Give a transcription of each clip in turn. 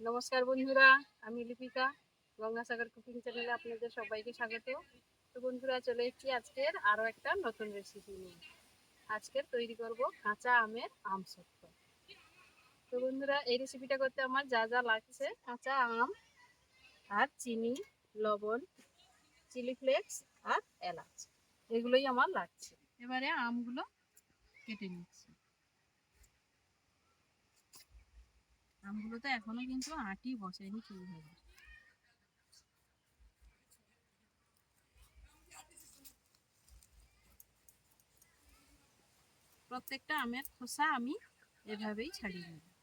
নমস্কার বন্ধুরা, আমি লিপিকা, গঙ্গাসাগর কুকিং চ্যানেলে আপনাদের সবাইকে স্বাগত। তো বন্ধুরা, চলে এসেছি আজকের আরও একটা নতুন রেসিপি নিয়ে। আজকের তৈরি করব কাঁচা আমের আম সত্য। তো বন্ধুরা, এই রেসিপিটা করতে আমার যা যা লাগছে, কাঁচা আম আর চিনি, লবণ চিলি ফ্লেক্স আর এলাচ, এগুলোই আমার লাগছে। এবারে আমগুলো কেটে নিচ্ছি। আমগুলোতে এখনও কিন্তু আটি শুরু হয়নি প্রত্যেকটা আমের খোসা আমি এভাবেই ছাড়িয়ে নেব।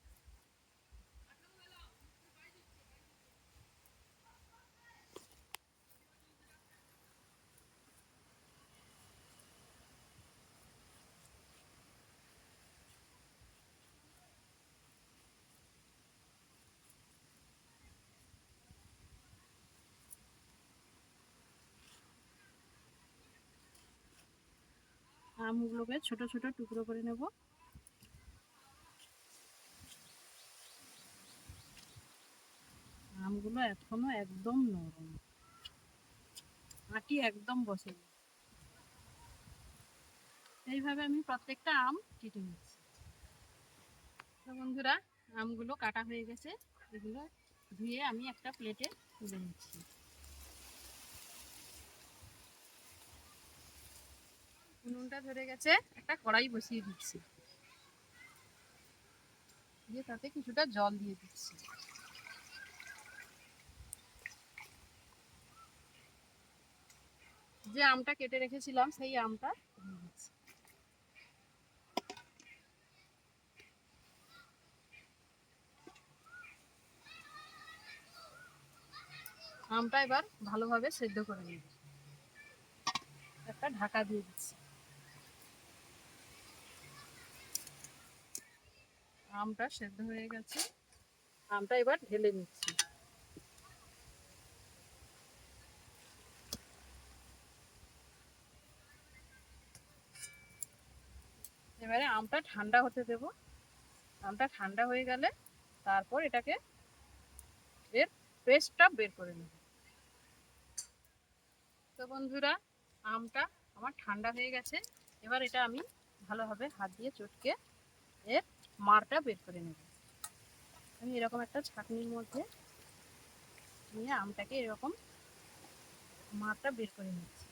আমগুলোকে ছোট ছোট টুকরো করে নেব। আমগুলো এখনও একদম নরম। আটি একদম বসে এইভাবে আমি প্রত্যেকটা আম কেটে নিচ্ছি। তো বন্ধুরা, আমগুলো কাটা হয়ে গেছে। এগুলো ধুয়ে আমি একটা প্লেটে তুলে নিচ্ছি। উনুনটা ধরে গেছে, একটা কড়াই বসিয়ে দিচ্ছি। দিয়ে তাতে কিছুটা জল দিয়ে দিচ্ছি। যে আমটা কেটে রেখেছিলাম, সেই আমটা দিয়ে দিচ্ছি। আমটা এবার ভালোভাবে সেদ্ধ করে নিব। একটা ঢাকা দিয়ে দিচ্ছি। আমটা সেদ্ধ হয়ে গেছে। আমটা এবার ঢেলে নিচ্ছি। এবারে আমটা ঠান্ডা হতে দেব। আমটা ঠান্ডা হয়ে গেলে তারপর এটাকে এর পেস্টটা বের করে নেব। তো বন্ধুরা, আমটা আমার ঠান্ডা হয়ে গেছে। এবার এটা আমি ভালোভাবে হাত দিয়ে চটকে এর মারটা বের করে নেব। আমি এরকম একটা ছাঁকনির মধ্যে নিয়ে আমটাকে এরকম মারটা বের করে নিচ্ছি।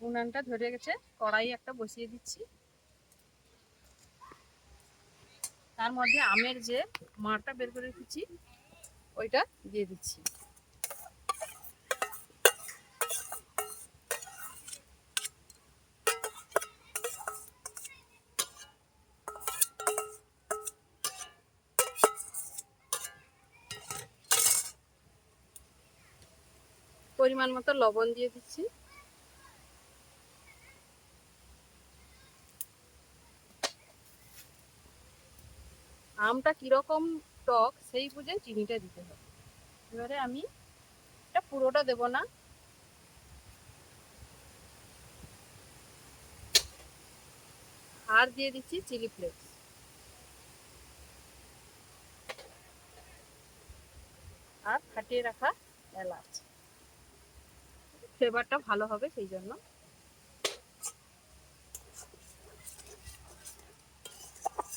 উনানটা ধরে গেছে কড়াই একটা বসিয়ে দিচ্ছি। তার মধ্যে আমের যে মারটা বের করে রেখেছি ওইটা দিয়ে দিচ্ছি। পরিমাণ মতো লবণ দিয়ে দিচ্ছি। আমটা কীরকম টক, সেই বুঝে চিনিটা দিতে হবে। এবারে আমি এটা পুরোটা দেব না। আর দিয়ে দিচ্ছি চিলি ফ্লেক্স। আর ফাটিয়ে রাখা এলাচ। ফ্লেভারটা ভালো হবে সেই জন্য।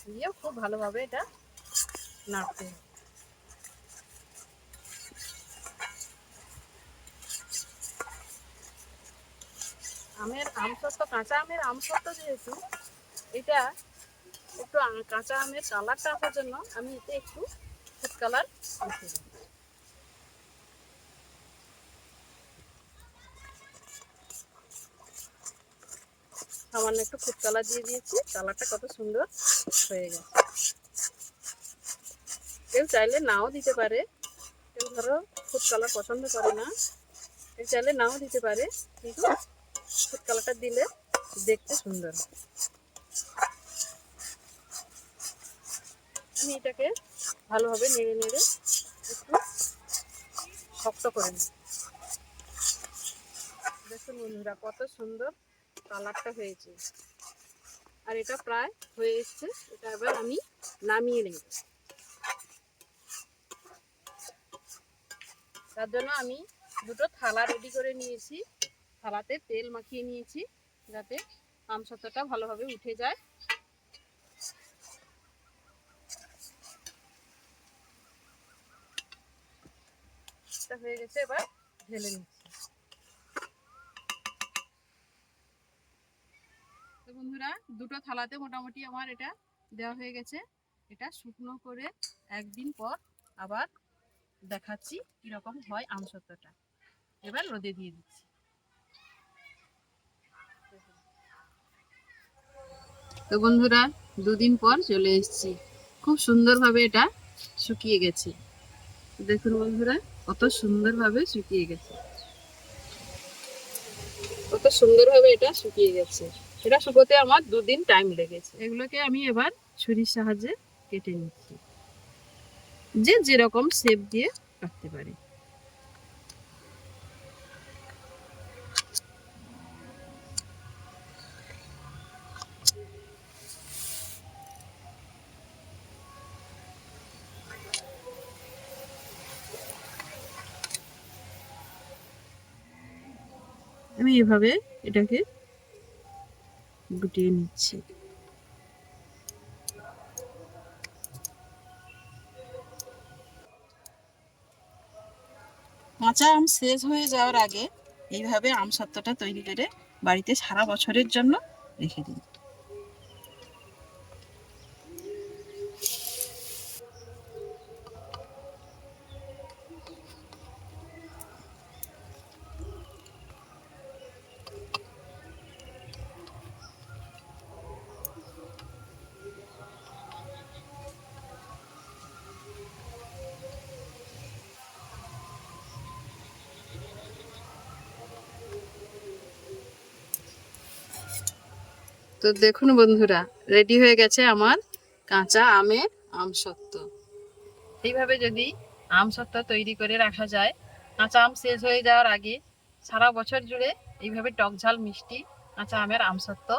দিয়ে খুব ভালোভাবে এটা নাড়তে। আমের আমসত্ব কাঁচা আমের আমসত্ব যেহেতু, এটা একটু কাঁচা আমের কালারটা আসার জন্য আমি এতে একটু ফুড কালার সামান্য একটু ফুড কালার দিয়ে দিয়েছি কালারটা কত সুন্দর হয়ে গেছে। কেউ চাইলে নাও দিতে পারে। কেউ ধরো ফুড কালার পছন্দ করে না। কেউ চাইলে নাও দিতে পারে, কিন্তু ফুড কালারটা দিলে দেখতে সুন্দর। আমি এটাকে ভালোভাবে নেড়ে নেড়ে একটু শক্ত করে নিই। দেখুন বন্ধুরা, কত সুন্দর কালারটা হয়েছে। আর এটা প্রায় হয়ে এসছে, এটা এবার আমি নামিয়ে নেব। তার জন্য আমি দুটো থালা রেডি করে নিয়েছি। থালাতে তেল মাখিয়ে নিয়েছি যাতে আমসত্ত্বটা ভালোভাবে উঠে যায়। হয়ে গেছে, এবার ঢেলে নিচ্ছি। বন্ধুরা, দুটো থালাতে মোটামুটি আমার এটা দেওয়া হয়ে গেছে। এটা শুকনো করে একদিন পর আবার দেখাচ্ছি কীরকম হয় আমসত্ত্বটা এবার রোদে দিয়ে দিচ্ছি। তো বন্ধুরা, দুদিন পর চলে এসেছি। খুব সুন্দরভাবে এটা শুকিয়ে গেছে। দেখুন বন্ধুরা, কত সুন্দরভাবে শুকিয়ে গেছে। কত সুন্দরভাবে এটা শুকিয়ে গেছে। এটা শুকোতে আমার দুদিন টাইম লেগেছে। এগুলোকে আমি এবার ছুরির সাহায্যে কেটে নিচ্ছি। যে যেরকম শেপ দিয়ে কাটতে পারি। আমি এভাবে এটাকে গুটিয়ে নিচ্ছি। কাঁচা আম শেষ হয়ে যাওয়ার আগে এইভাবে আম সত্ত্বটা তৈরি করে বাড়িতে সারা বছরের জন্য রেখে দিন। তো দেখুন বন্ধুরা রেডি হয়ে গেছে আমার কাঁচা আমের আমসত্ত্ব এইভাবে যদি আমসত্ত্ব তৈরি করে রাখা যায়, কাঁচা আম শেষ হয়ে যাওয়ার আগে সারা বছর জুড়ে এইভাবে টক ঝাল মিষ্টি কাঁচা আমের আমসত্ত্ব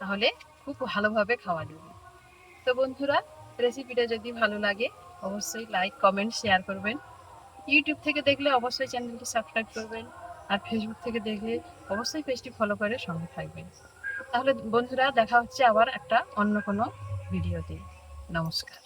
তাহলে খুব ভালোভাবে খাওয়া যাবে। তো বন্ধুরা রেসিপিটা যদি ভালো লাগে, অবশ্যই লাইক কমেন্ট শেয়ার করবেন। ইউটিউব থেকে দেখলে অবশ্যই চ্যানেলটি সাবস্ক্রাইব করবেন। আর ফেসবুক থেকে দেখলে অবশ্যই পেজটি ফলো করে সঙ্গে থাকবেন। তাহলে বন্ধুরা দেখা হচ্ছে আবার একটা অন্য কোনো ভিডিওতে। নমস্কার।